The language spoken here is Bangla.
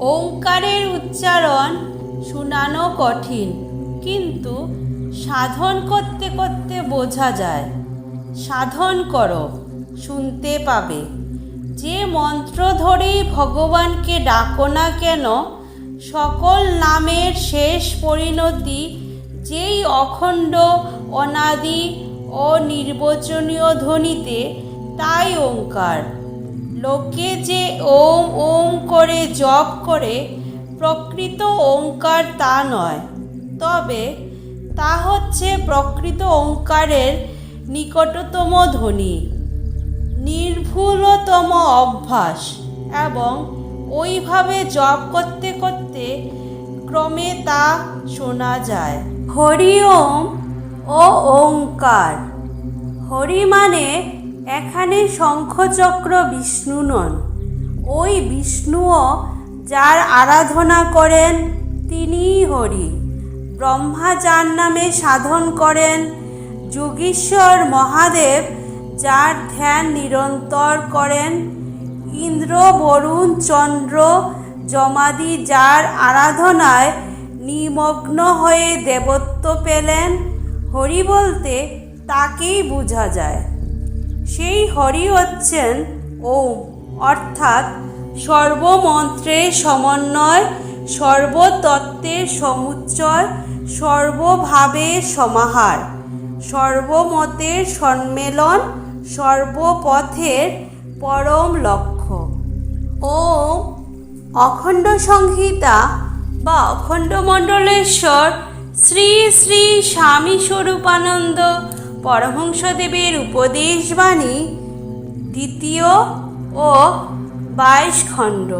ওঙ্কারের উচ্চারণ শোনানো কঠিন, কিন্তু সাধন করতে করতে বোঝা যায়। সাধন করো, শুনতে পাবে। যে মন্ত্র ধরেই ভগবানকে ডাকো না কেন, সকল নামের শেষ পরিণতি যেই অখণ্ড, অনাদি ও নির্বচনীয় ধ্বনিতে, তাই ওঙ্কার। লোকে যে ওম ওম করে জপ করে, প্রকৃত ওঙ্কার তা নয়। তবে তা হচ্ছে প্রকৃত ওঙ্কারের নিকটতম ধ্বনি, নির্ভুলতম অভ্যাস এবং ওইভাবে জপ করতে করতে ক্রমে তা শোনা যায়। হরি ওম ও ওঙ্কার, হরি মানে এখানে শঙ্খচক্র বিষ্ণু নন। ওই বিষ্ণুও যার আরাধনা করেন, তিনিই হরি। ব্রহ্মা যার নামে সাধন করেন, যোগীশ্বর মহাদেব যার ধ্যান নিরন্তর করেন, ইন্দ্র, বরুণ, চন্দ্র জমাদি যার আরাধনায় নিমগ্ন হয়ে দেবত্ব পেলেন, হরি বলতে তাকেই বোঝা যায়। সেই হরি হচ্ছেন ওম। অর্থাৎ সর্বমন্ত্রের সমন্বয় সর্বতত্ত্বের সমুচ্চয় সর্বভাবের সমাহার, সর্বমতের সম্মেলন সর্বপথের পরম লক্ষ্য। ও অখণ্ড সংহিতা বা অখণ্ড মণ্ডলেশ্বর শ্রী শ্রী স্বামী স্বরূপানন্দ পরমহংসদেবের উপদেশবাণী দ্বিতীয় ও বাইশ খণ্ড।